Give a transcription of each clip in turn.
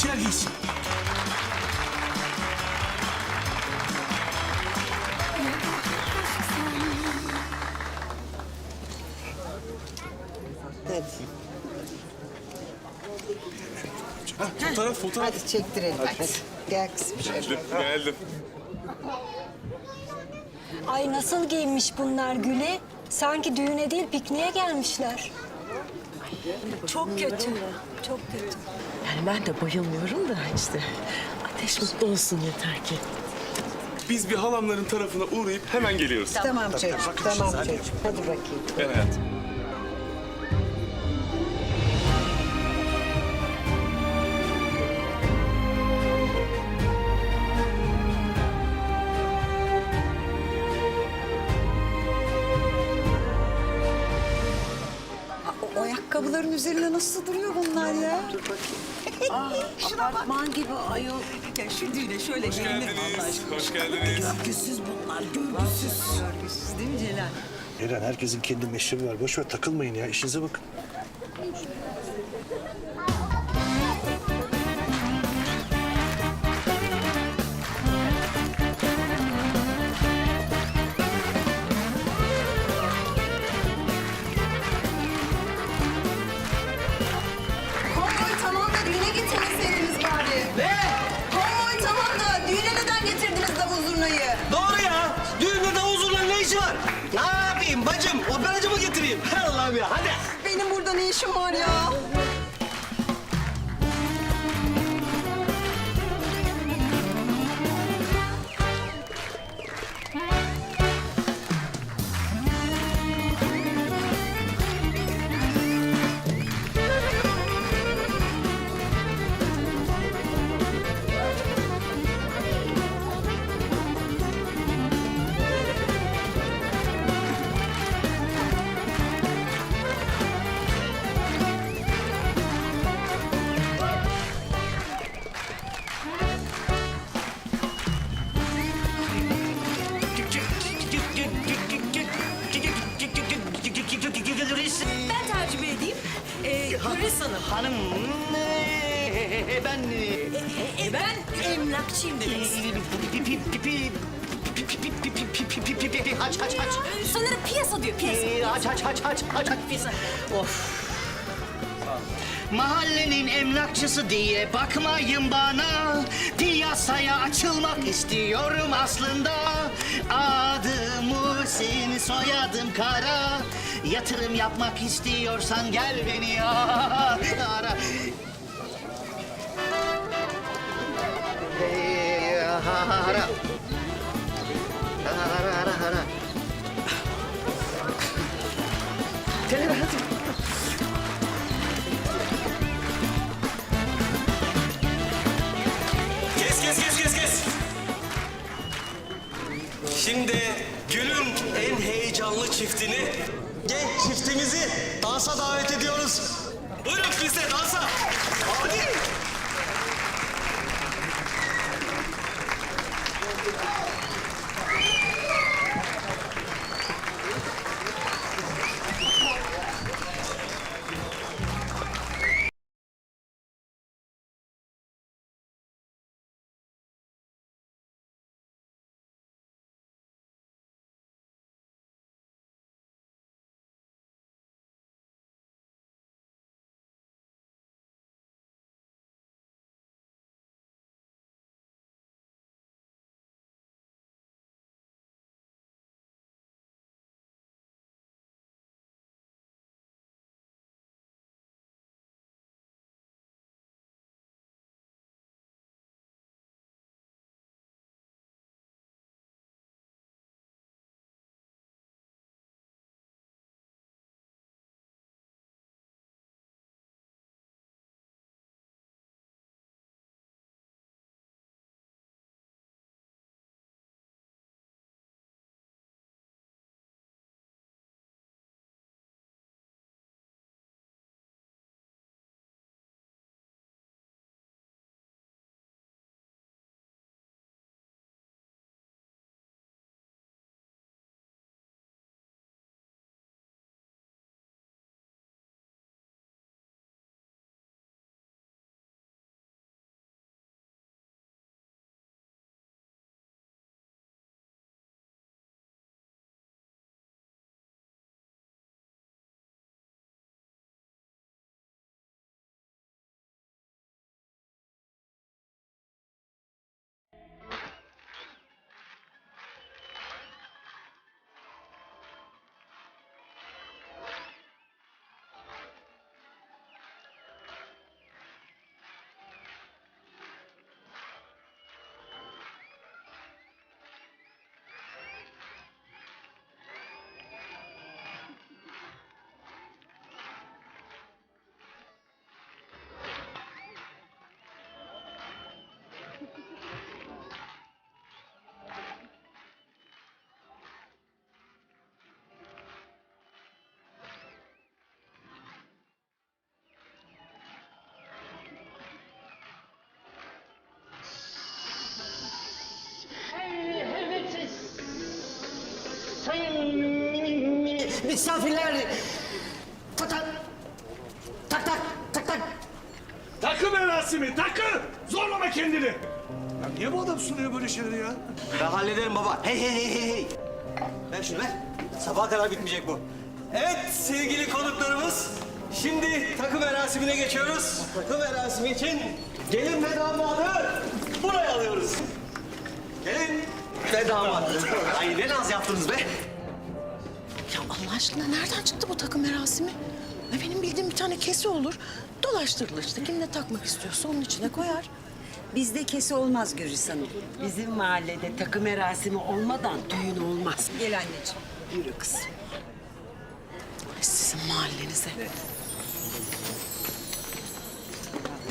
şeyler giysin. Hadi. Ha, fotoğraf fotoğraf. Hadi çektirelim. Hadi. Gel kızım şöyle. Geldim, geldim. Ay nasıl giyinmiş bunlar Gül'e? Sanki düğüne değil pikniğe gelmişler. Çok kötü. Çok kötü. Yani ben de bayılmıyorum da işte. Ateş mutlu olsun yeter ki. Biz bir halamların tarafına uğrayıp hemen geliyoruz. Tamam çocuğum. Tamam çocuğum. Hadi bakayım. Gel hayatım. O ayakkabıların üzerine nasıl duruyor bunlar ya? Dur bakayım. Şuna bak. Man gibi ayol. Ya şu düğüne şöyle Hoş geldiniz. Hoş geldiniz. Görgüsüz bunlar, görgüsüz. Görgüsüz değil mi Celal? Eren herkesin kendi meşrebi var. Boş ver takılmayın ya. İşinize bakın. Ee, Hürris Hanım. Ee, ben E, ben emlakçıyım demek istedim. Aç aç aç. Sanırım piyasa diyor piyasa. Ee, Aç aç aç aç aç aç. Piyasa. Of. Mahallenin emlakçısı diye bakmayın bana Piyasaya açılmak istiyorum aslında Adım Muhsin, soyadım Kara Yatırım yapmak istiyorsan gel beni ara Hey, ara. Ara, ara, ara. Telefon hadi. Şimdi günün en heyecanlı çiftini, genç çiftimizi dansa davet ediyoruz. Buyurun biz de dansa. Hadi. Misafirler. Tak tak. Tak tak. Tak tak. Takı merasimi takı. Zorlama kendini. Ya niye bu adam sunuyor böyle şeyleri ya? Ben hallederim baba. Hey hey hey hey hey. Ver şunu ver. Sabaha kadar bitmeyecek bu. Evet sevgili konuklarımız. Şimdi takı merasimine geçiyoruz. Takı merasimi için gelin ve damadı buraya alıyoruz. Gelin ve damat. Ay ne naz yaptınız be. Allah aşkına nereden çıktı bu takım merasimi? Ya benim bildiğim bir tane kese olur. Dolaştırılır işte. Kim ne takmak istiyorsa onun içine koyar. Bizde kesi olmaz Gürüz Hanım. Bizim mahallede takım merasimi olmadan düğün olmaz. Gel anneciğim. Yürü kızım. Ay, Sizin mahallenize.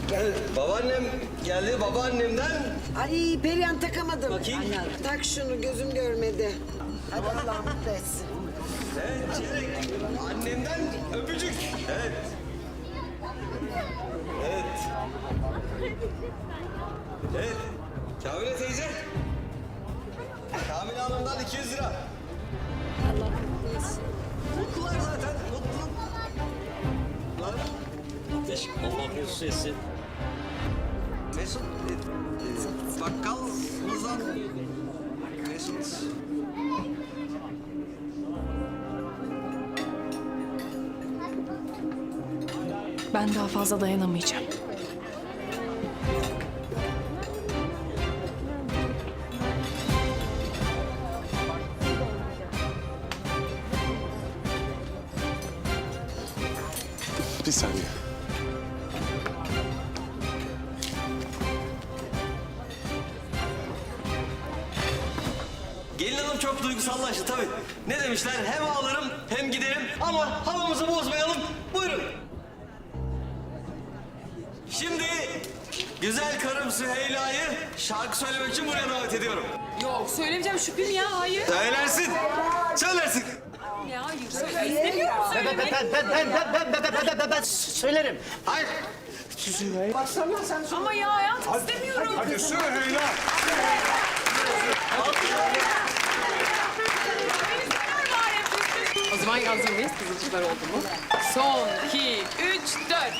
Gel babaannem geldi babaannemden. Ay Perihan takamadım. Bakayım. Tak şunu gözüm görmedi. Hadi Allah mutlu etsin. Evet çeyrek. Annemden öpücük. Evet. Evet. Evet. Kamile teyze. Kamile Hanım'dan 200 lira. Mutlular zaten. Mutlu. Mutlular. Allah mesut etsin. Mesut. e, Bakkal Rızan. Mesut. Ben daha fazla dayanamayacağım. Çok duygusallaştı tabii. Ne demişler? Hem ağlarım hem giderim ama havamızı bozmayalım. Buyurun. Şimdi güzel karım Süheyla'yı şarkı söylemek için buraya davet ediyorum. Yok söylemeyeceğim şüphem ya hayır. Söylersin. Söylersin. Ya hayır. Ben, ben, ben, ben, ben, ben, ben, ben, ben, ben söylerim. Hayır. Ama ya hayatım istemiyorum. Hadi Süheyla. O hazır mıyız? Kızılcıklar oldu mu? Son, iki, üç, dört.